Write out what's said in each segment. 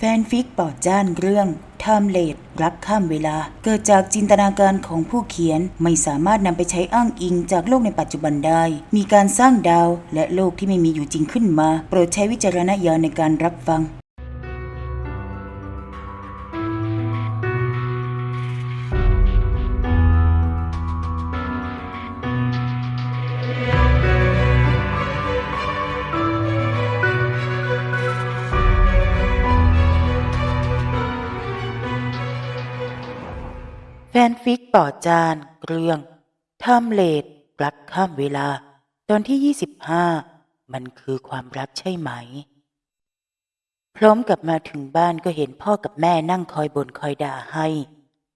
แฟนฟิกปอดจ้านเรื่องทามเลดรักข้ามเวลา เกิดจากจินตนาการของผู้เขียนไม่สามารถนำไปใช้อ้างอิงจากโลกในปัจจุบันได้ มีการสร้างดาวและโลกที่ไม่มีอยู่จริงขึ้นมา โปรดใช้วิจารณญาณในการรับฟัง ปอจานเรื่องทม์เลดรักข้ามเวลา ตอนที่25มันคือความรักใช่ไหม พร้อมกับมาถึงบ้านก็เห็นพ่อกับแม่นั่งคอยบ่นคอยด่าให้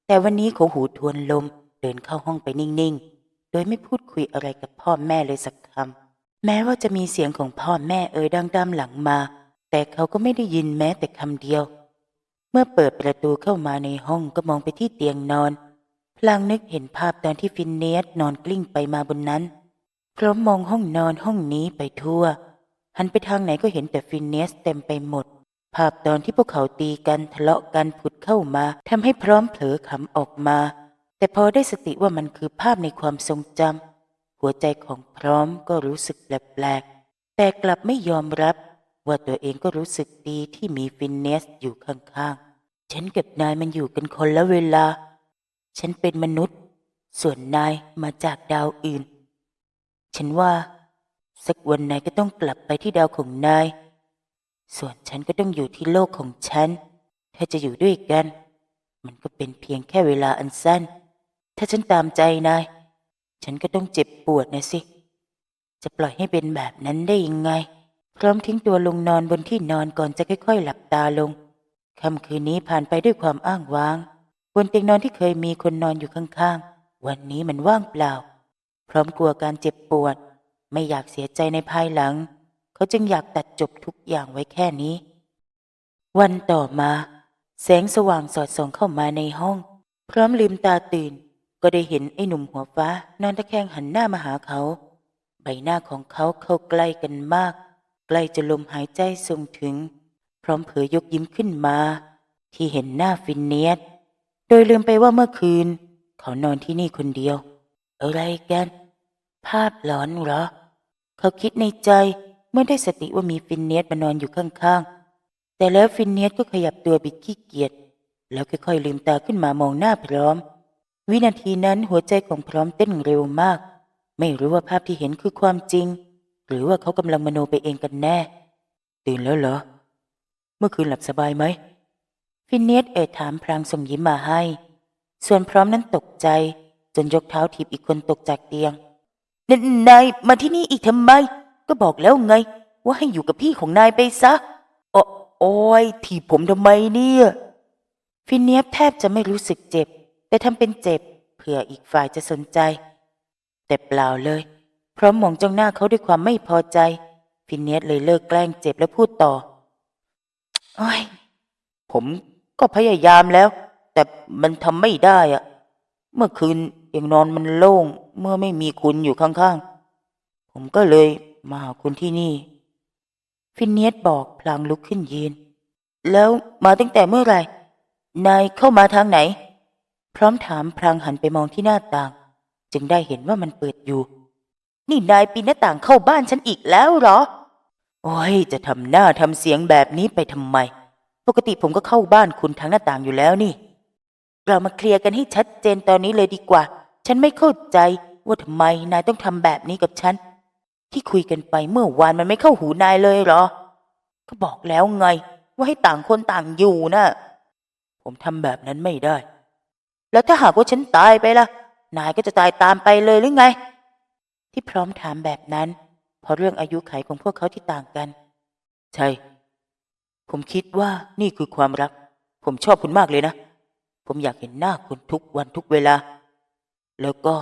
แต่วันนี้เขาหูทวนลมเดินเข้าห้องไปนิ่งๆ โดยไม่พูดคุยอะไรกับพ่อแม่เลยสักคำ แม้ว่าจะมีเสียงของพ่อแม่เอ่ยดังตามหลังมา แต่เขาก็ไม่ได้ยินแม้แต่คำเดียว เมื่อเปิดประตูเข้ามาในห้องก็มองไปที่เตียงนอน พลางนึกเห็นภาพตอนที่ฟินเนียสนอนกลิ้งไปมาบนนั้นพร้อมมองห้องนอนห้องนี้ไปทั่ว หันไปทางไหนก็เห็นแต่ฟินเนียสเต็มไปหมด ภาพตอนที่พวกเขาตีกันทะเลาะกันผุดเข้ามาทำให้พร้อมเผลอขำออกมา แต่พอได้สติว่ามันคือภาพในความทรงจำหัวใจของพร้อมก็รู้สึกแปลกๆแต่กลับไม่ยอมรับ ว่าตัวเองก็รู้สึกดีที่มีฟินเนสอยู่ข้างๆ ฉันกับนายมันอยู่กันคนละเวลา ฉันเป็นมนุษย์ ส่วนนายมาจากดาวอื่น ฉันว่า สักวันนายก็ต้องกลับไปที่ดาวของนาย ส่วนฉันก็ต้องอยู่ที่โลกของฉัน ถ้าจะอยู่ด้วยกัน มันก็เป็นเพียงแค่เวลาอันสั้น ถ้าฉันตามใจนาย ฉันก็ต้องเจ็บปวดนะสิ จะปล่อยให้เป็นแบบนั้นได้ยังไง พร้อมทิ้งตัวลงนอนบนที่นอนก่อนจะค่อยๆ หลับตาลงค่ำคืนนี้ผ่านไปด้วยความอ้างว้าง บนเตียงนอนที่เคยมีคนนอนอยู่ข้างๆ วันนี้มันว่างเปล่า พร้อมกลัวการเจ็บปวด ไม่อยากเสียใจในภายหลัง เขาจึงอยากตัดจบทุกอย่างไว้แค่นี้ วันต่อมา แสงสว่างสอดส่องเข้ามาในห้อง พร้อมลืมตาตื่น ก็ได้เห็นไอ้หนุ่มหัวฟ้านอนตะแคงหันหน้ามาหาเขา ใบหน้าของเขาเข้าใกล้กันมาก ใกล้จะลมหายใจส่งถึง พร้อมเผยยกยิ้มขึ้นมา ที่เห็นหน้าฟินเนียส โดยลืมไปว่าเมื่อคืน เขานอนที่นี่คนเดียว อะไรกัน ภาพหลอนเหรอ เขาคิดในใจเมื่อได้สติว่ามีฟินเนียสมานอนอยู่ข้างๆ แต่แล้วฟินเนียสก็ขยับตัวบิดขี้เกียจแล้วค่อยๆลืมตาขึ้นมามองหน้าพร้อม วินาทีนั้นหัวใจของพร้อมเต้นเร็วมาก ไม่รู้ว่าภาพที่เห็นคือความจริง หรือว่าเขากำลังมโนไปเองกันแน่ ตื่นแล้วเหรอ เมื่อคืนหลับสบายไหม ฟินเนียสเอ่ยถามพลางส่งยิ้มมาให้ ส่วนพร้อมนั้นตกใจ จนยกเท้าถีบอีกคนตกจากเตียงนนายมาที่นี่อีกทำไม ก็บอกแล้วไง ว่าให้อยู่กับพี่ของนายไปซะโอโอ้ยถีบผมทำไมเนี่ย ฟินเนียสแทบจะไม่รู้สึกเจ็บ แต่ทำเป็นเจ็บเผื่ออีกฝ่ายจะสนใจ แต่เปล่าเลย พร้อมมองจ้องหน้าเขาด้วยความไม่พอใจ ฟินเนียสเลยเลิกแกล้งเจ็บแล้วพูดต่อโอ้ยผม ก็พยายามแล้ว แต่มันทำไม่ได้อะเมื่อคืนยังนอนมันโล่ง เมื่อไม่มีคุณอยู่ข้างๆ ผมก็เลยมาหาคุณที่นี่ ฟินเนียสบอกพลางลุกขึ้นยืน แล้วมาตั้งแต่เมื่อไหร่ นายเข้ามาทางไหน พร้อมถามพลางหันไปมองที่หน้าต่าง จึงได้เห็นว่ามันเปิดอยู่ นี่นายปีนหน้าต่างเข้าบ้านฉันอีกแล้วเหรอ โอ้ยจะทำหน้าทำเสียงแบบนี้ไปทำไม ปกติผมก็เข้าบ้านคุณทางหน้าต่างอยู่แล้วนี่ เรามาเคลียร์กันให้ชัดเจนตอนนี้เลยดีกว่า ฉันไม่เข้าใจว่าทำไมนายต้องทำแบบนี้กับฉัน ที่คุยกันไปเมื่อวานมันไม่เข้าหูนายเลยเหรอ ก็บอกแล้วไง ว่าให้ต่างคนต่างอยู่นะผมทำแบบนั้นไม่ได้ แล้วถ้าหากว่าฉันตายไปล่ะ นายก็จะตายตามไปเลยหรือไง ที่พร้อมถามแบบนั้น เพราะเรื่องอายุไขของพวกเขาที่ต่างกัน ใช่ ผมคิดว่านี่คือความรัก ผมชอบคุณมากเลยนะ ผมอยากเห็นหน้าคุณทุกวันทุกเวลา แล้วก็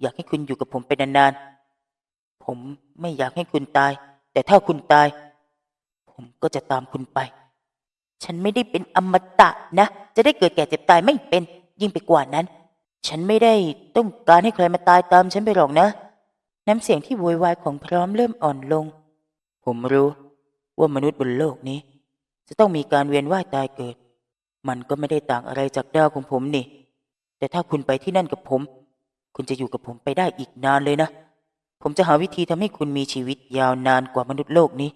อยากให้คุณอยู่กับผมไปนานๆ ผมไม่อยากให้คุณตาย แต่ถ้าคุณตาย ผมก็จะตามคุณไป ฉันไม่ได้เป็นอมตะนะ จะได้เกิดแก่เจ็บตายไม่เป็น ยิ่งไปกว่านั้น ฉันไม่ได้ต้องการให้ใครมาตายตามฉันไปหรอกนะ น้ำเสียงที่โวยวายของพร้อมเริ่มอ่อนลง ผมรู้ว่ามนุษย์บนโลกนี้ จะต้องมีการเวียนว่ายตายเกิด มันก็ไม่ได้ต่างอะไรจากดาวของผมนี่ แต่ถ้าคุณไปที่นั่นกับผม คุณจะอยู่กับผมไปได้อีกนานเลยนะ ผมจะหาวิธีทำให้คุณมีชีวิตยาวนานกว่ามนุษย์โลกนี้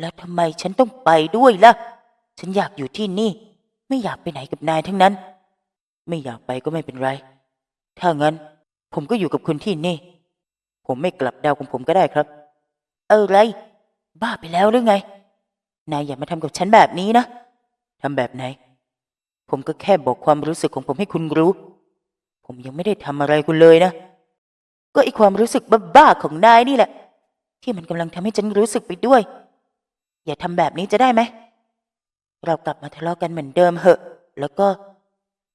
แล้วทำไมฉันต้องไปด้วยล่ะ ฉันอยากอยู่ที่นี่ ไม่อยากไปไหนกับนายทั้งนั้น ไม่อยากไปก็ไม่เป็นไร ถ้างั้น ผมก็อยู่กับคุณที่นี่ ผมไม่กลับดาวของผมก็ได้ครับ เออไร บ้าไปแล้วหรือไง นายอย่ามาทำกับฉันแบบนี้นะทำแบบไหน ผมก็แค่บอกความรู้สึกของผมให้คุณรู้ ผมยังไม่ได้ทำอะไรคุณเลยนะ ก็ไอความรู้สึกบ้าๆของนายนี่แหละ ที่มันกำลังทำให้ฉันรู้สึกไปด้วย อย่าทำแบบนี้จะได้ไหม เรากลับมาทะเลาะกันเหมือนเดิมเหอะ แล้วก็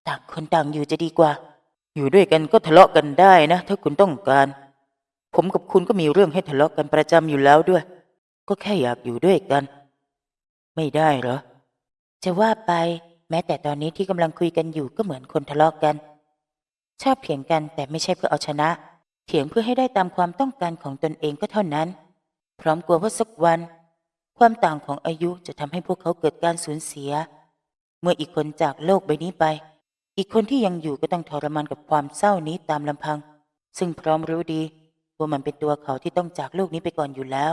ต่างคนต่างอยู่จะดีกว่า อยู่ด้วยกันก็ทะเลาะกันได้นะ ถ้าคุณต้องการ ผมกับคุณก็มีเรื่องให้ทะเลาะกันประจำอยู่แล้วด้วย ก็แค่อยากอยู่ด้วยกัน ไม่ได้เหรอ จะว่าไปแม้แต่ตอนนี้ที่กำลังคุยกันอยู่ก็เหมือนคนทะเลาะกัน ชอบเถียงกันแต่ไม่ใช่เพื่อเอาชนะ เถียงเพื่อให้ได้ตามความต้องการของตนเองก็เท่านั้น พร้อมกลัวว่าสักวัน ความต่างของอายุจะทำให้พวกเขาเกิดการสูญเสีย เมื่ออีกคนจากโลกใบนี้ไป อีกคนที่ยังอยู่ก็ต้องทรมานกับความเศร้านี้ตามลำพัง ซึ่งพร้อมรู้ดีว่ามันเป็นตัวเขาที่ต้องจากโลกนี้ไปก่อนอยู่แล้ว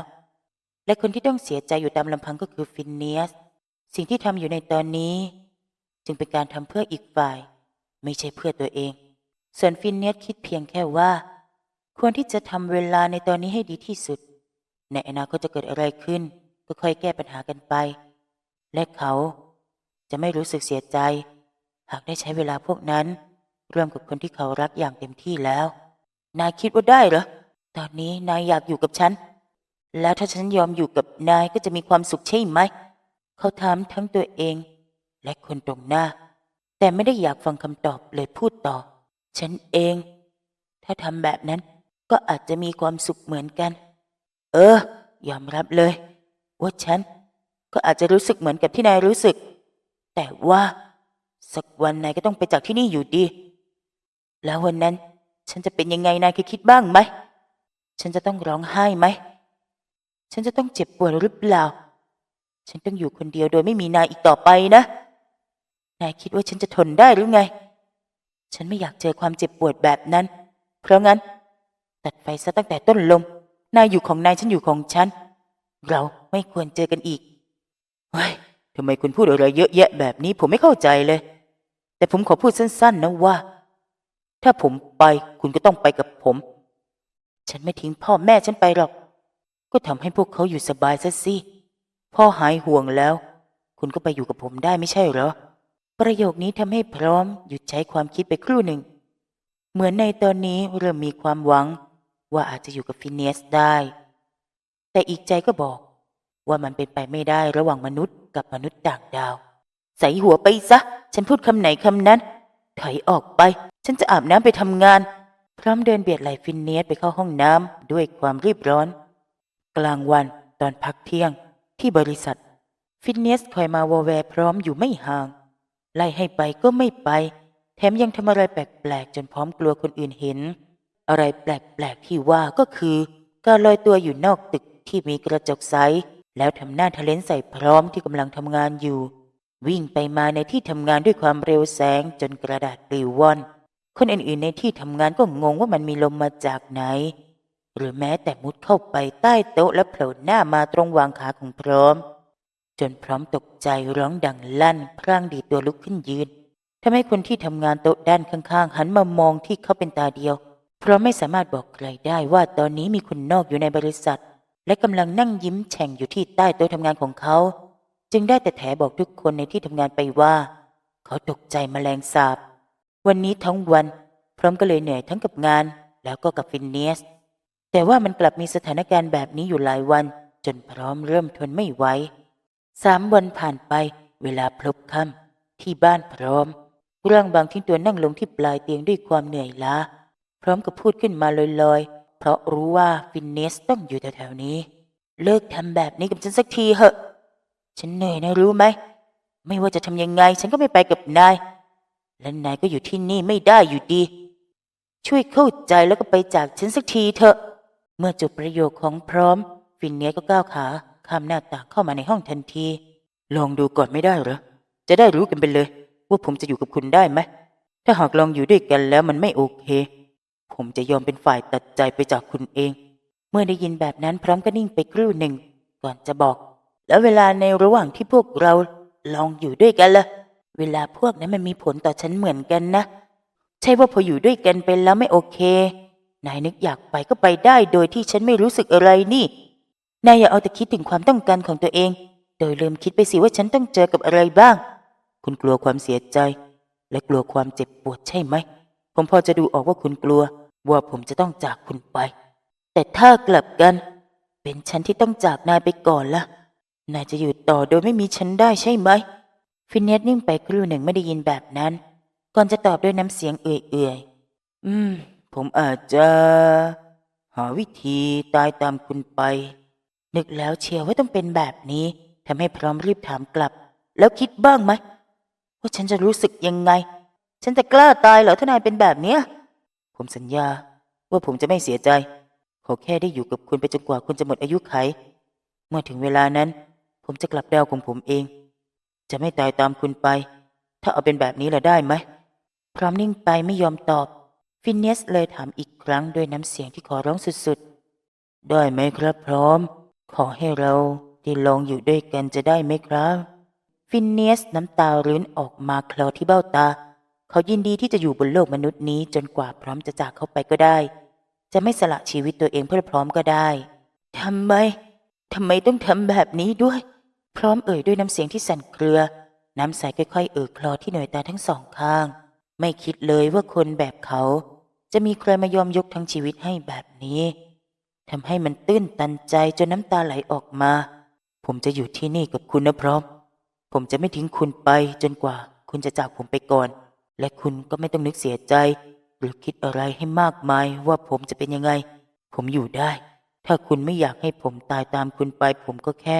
และคนที่ต้องเสียใจอยู่ตามลำพังก็คือฟินเนียส สิ่งที่ทำอยู่ในตอนนี้ จึงเป็นการทำเพื่ออีกฝ่าย ไม่ใช่เพื่อตัวเอง ส่วนฟินเนียสคิดเพียงแค่ว่า ควรที่จะทำเวลาในตอนนี้ให้ดีที่สุด ในอนาคตจะเกิดอะไรขึ้น ก็ค่อยแก้ปัญหากันไป และเขาจะไม่รู้สึกเสียใจ หากได้ใช้เวลาพวกนั้นร่วมกับคนที่เขารักอย่างเต็มที่แล้ว นายคิดว่าได้เหรอ ตอนนี้นายอยากอยู่กับฉัน แล้วถ้าฉันยอมอยู่กับนายก็จะมีความสุขใช่ไหม เขาถามทั้งตัวเอง และคนตรงหน้า แต่ไม่ได้อยากฟังคำตอบเลยพูดต่อ ฉันเอง ถ้าทำแบบนั้นก็อาจจะมีความสุขเหมือนกัน เออ ยอมรับเลย ว่าฉัน ก็อาจจะรู้สึกเหมือนกับที่นายรู้สึก แต่ว่า สักวันนายก็ต้องไปจากที่นี่อยู่ดี แล้ววันนั้น ฉันจะเป็นยังไงนายเคยคิดบ้างไหม ฉันจะต้องร้องไห้ไหม ฉันจะต้องเจ็บปวดหรือเปล่า ฉันต้องอยู่คนเดียวโดยไม่มีนายอีกต่อไปนะ นายคิดว่าฉันจะทนได้หรือไง ฉันไม่อยากเจอความเจ็บปวดแบบนั้น เพราะงั้น ตัดไฟซะตั้งแต่ต้นลม นายอยู่ของนายฉันอยู่ของฉัน เราไม่ควรเจอกันอีก เฮ้ยทำไมคุณพูดอะไรเยอะแยะแบบนี้ผมไม่เข้าใจเลย แต่ผมขอพูดสั้น ๆ นะว่า ถ้าผมไปคุณก็ต้องไปกับผม ฉันไม่ทิ้งพ่อแม่ฉันไปหรอก ก็ทำให้พวกเขาอยู่สบายซะสิพ่อหายห่วงแล้ว คุณก็ไปอยู่กับผมได้ไม่ใช่เหรอ ประโยคนี้ทำให้พร้อมหยุดใช้ความคิดไปครู่หนึ่ง เหมือนในตอนนี้เริ่มมีความหวัง ว่าอาจจะอยู่กับฟินเนสได้ แต่อีกใจก็บอก ว่ามันเป็นไปไม่ได้ระหว่างมนุษย์กับมนุษย์ต่างดาว ใส่หัวไปซะ ฉันพูดคำไหนคำนั้น ถอยออกไป ฉันจะอาบน้ำไปทำงาน พร้อมเดินเบียดไหลฟินเนสไปเข้าห้องน้ำด้วยความรีบร้อน กลางวันตอนพักเที่ยงที่บริษัท ฟิตเนสคอยมาวอแวร์พร้อมอยู่ไม่ห่าง ไล่ให้ไปก็ไม่ไป แถมยังทำอะไรแปลกๆ จนพร้อมกลัวคนอื่นเห็น อะไรแปลกๆที่ว่าก็คือ การลอยตัวอยู่นอกตึกที่มีกระจกใสแล้วทำหน้าทะเลนใส่พร้อมที่กำลังทำงานอยู่ วิ่งไปมาในที่ทำงานด้วยความเร็วแสงจนกระดาษปลิวว่อนคนอื่นๆในที่ทำงานก็งงว่ามันมีลมมาจากไหน หรือแม้แต่มุดเข้าไปใต้โต๊ะและโผล่หน้ามาตรงวางขาของพร้อม จนพร้อมตกใจร้องดังลั่น พร่างดีตัวลุกขึ้นยืนทำให้คนที่ทำงานโต๊ะด้านข้างๆ หันมามองที่เขาเป็นตาเดียว เพราะไม่สามารถบอกใครได้ว่าตอนนี้มีคนนอกอยู่ในบริษัท และกำลังนั่งยิ้มแฉ่งอยู่ที่ใต้โต๊ะทำงานของเขา จึงได้แต่แถบอกทุกคนในที่ทำงานไปว่า เขาตกใจแมลงสาบ วันนี้ทั้งวัน พร้อมก็เลยเหนื่อยทั้งกับงาน แล้วก็กับฟินเนส แต่ว่ามันกลับมีสถานการณ์แบบนี้อยู่หลายวัน จนพร้อมเริ่มทนไม่ไหวสามวันผ่านไปเวลาพลบค่ำที่บ้านพร้อมร่างบางทิ้งตัวนั่งลงที่ปลายเตียงด้วยความเหนื่อยล้า พร้อมกับพูดขึ้นมาลอยๆ เพราะรู้ว่าฟินเนสต้องอยู่แถวๆนี้ เลิกทำแบบนี้กับฉันสักทีเหอะ ฉันเหนื่อยนะรู้ไหม ไม่ว่าจะทำยังไง ฉันก็ไม่ไปกับนาย และนายก็อยู่ที่นี่ไม่ได้อยู่ดี ช่วยเข้าใจแล้วก็ไปจากฉันสักทีเถอะ เมื่อจบประโยคของพร้อม ฟินเนียก็ก้าวขาข้ามหน้าต่างเข้ามาในห้องทันที ลองดูก่อนไม่ได้เหรอ จะได้รู้กันไปเลย ว่าผมจะอยู่กับคุณได้ไหม ถ้าหากลองอยู่ด้วยกันแล้วมันไม่โอเค ผมจะยอมเป็นฝ่ายตัดใจไปจากคุณเอง เมื่อได้ยินแบบนั้นพร้อมก็นิ่งไปครู่หนึ่ง ก่อนจะบอก แล้วเวลาในระหว่างที่พวกเราลองอยู่ด้วยกันล่ะ เวลาพวกนั้นมันมีผลต่อฉันเหมือนกันนะ ใช่ว่าพออยู่ด้วยกันไปแล้วไม่โอเค นายนึกอยากไปก็ไปได้โดยที่ฉันไม่รู้สึกอะไรนี่ นายอย่าเอาแต่คิดถึงความต้องการของตัวเอง โดยลืมคิดไปสิว่าฉันต้องเจอกับอะไรบ้าง คุณกลัวความเสียใจ และกลัวความเจ็บปวดใช่ไหม ผมพอจะดูออกว่าคุณกลัว ว่าผมจะต้องจากคุณไป แต่ถ้ากลับกัน เป็นฉันที่ต้องจากนายไปก่อนละนายจะอยู่ต่อโดยไม่มีฉันได้ใช่ไหม ฟินเนสนิ่งไปครู่หนึ่งไม่ได้ยินแบบนั้น ก่อนจะตอบด้วยน้ำเสียงเอื่อยๆ อืม ผมอาจจะ หาวิธีตายตามคุณไป นึกแล้วเชียวว่าต้องเป็นแบบนี้ทำให้พร้อมรีบถามกลับ แล้วคิดบ้างไหมว่าฉันจะรู้สึกยังไง ฉันจะกล้าตายเหรอถ้านายเป็นแบบเนี้ย ผมสัญญาว่าผมจะไม่เสียใจ ขอแค่ได้อยู่กับคุณไปจนกว่าคุณจะหมดอายุไข เมื่อถึงเวลานั้น ผมจะกลับดาวของผมเอง จะไม่ตายตามคุณไป ถ้าเอาเป็นแบบนี้ละได้ไหมพร้อมนิ่งไปไม่ยอมตอบ ฟินเนสเลยถามอีกครั้งด้วยน้ำเสียงที่ขอร้องสุดๆ ได้ไหมครับพร้อม ขอให้เราได้ลองอยู่ด้วยกันจะได้ไหมครับ ฟินเนสน้ำตารื้นออกมาคลอที่เบ้าตา เขายินดีที่จะอยู่บนโลกมนุษย์นี้จนกว่าพร้อมจะจากเขาไปก็ได้ จะไม่สละชีวิตตัวเองเพื่อพร้อมก็ได้ทำไมทำไมต้องทำแบบนี้ด้วย พร้อมเอ่ยด้วยน้ำเสียงที่สั่นเครือ น้ำใสค่อยๆ เอ่อคลอที่หน่วยตาทั้งสองข้าง ไม่คิดเลยว่าคนแบบเขา จะมีใครมายอมยกทั้งชีวิตให้แบบนี้ทำให้มันตื้นตันใจจนน้ำตาไหลออกมา ผมจะอยู่ที่นี่กับคุณนะพร้อม ผมจะไม่ทิ้งคุณไปจนกว่าคุณจะจากผมไปก่อน และคุณก็ไม่ต้องนึกเสียใจ หรือคิดอะไรให้มากมายว่าผมจะเป็นยังไง ผมอยู่ได้ ถ้าคุณไม่อยากให้ผมตายตามคุณไป ผมก็แค่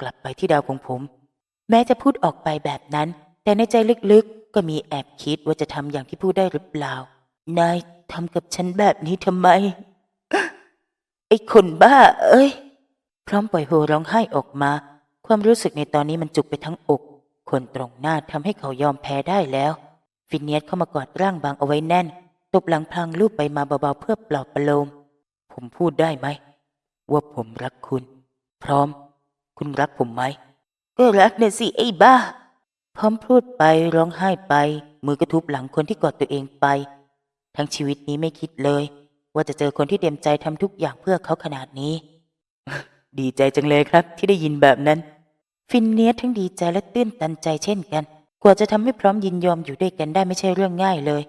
กลับไปที่ดาวของผม แม้จะพูดออกไปแบบนั้น แต่ในใจลึกๆก็มีแอบคิดว่าจะทำอย่างที่พูดได้หรือเปล่า นายทำกับฉันแบบนี้ทำไม ไอ้คนบ้า เอ้ย พร้อมปล่อยโฮร้องไห้ออกมา ความรู้สึกในตอนนี้มันจุกไปทั้งอก คนตรงหน้าทำให้เขายอมแพ้ได้แล้ว ฟินเนียสเข้ามากอดร่างบางเอาไว้แน่น ตบหลังพลางลูบไปมาเบาๆเพื่อปลอบประโลม ผมพูดได้ไหม ว่าผมรักคุณ พร้อม คุณรักผมไหม ก็รักเนี่ยสิไอ้บ้า พร้อมพูดไปร้องไห้ไป มือกระทุบหลังคนที่กอดตัวเองไป ทั้งชีวิตนี้ไม่คิดเลย ว่าจะเจอคนที่เต็มใจทำทุกอย่างเพื่อเขาขนาดนี้ ดีใจจังเลยครับ ที่ได้ยินแบบนั้น ฟินเนียสทั้งดีใจและตื้นตันใจเช่นกัน กว่าจะทำให้พร้อมยินยอมอยู่ด้วยกันได้ไม่ใช่เรื่องง่ายเลย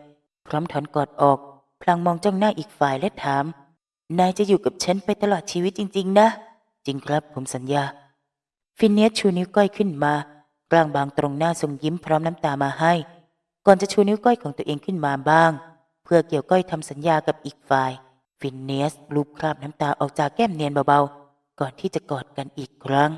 พร้อมถอนกอดออก พลางมองจ้องหน้าอีกฝ่ายและถาม นายจะอยู่กับฉันไปตลอดชีวิตจริง ๆ นะ จริงครับผมสัญญา ฟินเนียสชูนิ้วก้อยขึ้นมา กลางบางตรงหน้าทรงยิ้มพร้อมน้ำตามาให้ ก่อนจะชูนิ้วก้อยของตัวเองขึ้นมาบ้าง พื่อเกี่ยวก้อยทำสัญญากับอีกฝ่าย ฟินเนสลูบคราบน้ำตาออกจากแก้มเนียนเบาๆ ก่อนที่จะกอดกันอีกครั้ง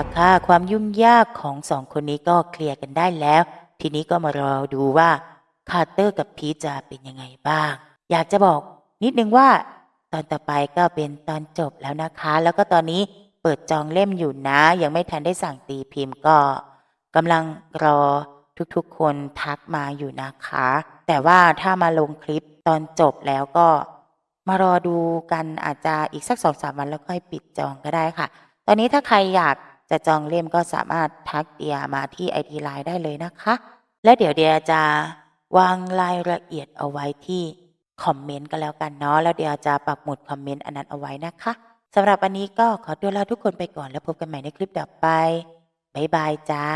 ละค่ะ ความยุ่งยากของสองคนนี้ก็เคลียร์กันได้แล้ว ทีนี้ก็มารอดูว่าคาร์เตอร์กับพีจะเป็นยังไงบ้าง อยากจะบอกนิดนึงว่า ตอนต่อไปก็เป็นตอนจบแล้วนะคะ แล้วก็ตอนนี้เปิดจองเล่มอยู่นะ ยังไม่ทันได้สั่งตีพิมพ์ก็กำลังรอทุกๆคนทักมาอยู่นะคะ แต่ว่าถ้ามาลงคลิปตอนจบแล้วก็ มารอดูกันอาจจะอีกสักสองสามวันแล้วค่อยปิดจองก็ได้ค่ะ ตอนนี้ถ้าใครอยาก จะจองเล่มก็สามารถทักเดียมาที่ไอทีไลน์ได้เลยนะคะ และเดี๋ยวเดียจะวางรายละเอียดเอาไว้ที่คอมเมนต์กันแล้วกันเนาะแล้วเดียจะปักหมุดคอมเมนต์อันนั้นเอาไว้นะคะสำหรับวันนี้ก็ขอตัวลาทุกคนไปก่อนแล้วพบกันใหม่ในคลิปต่อไปบ๊ายบายจ้า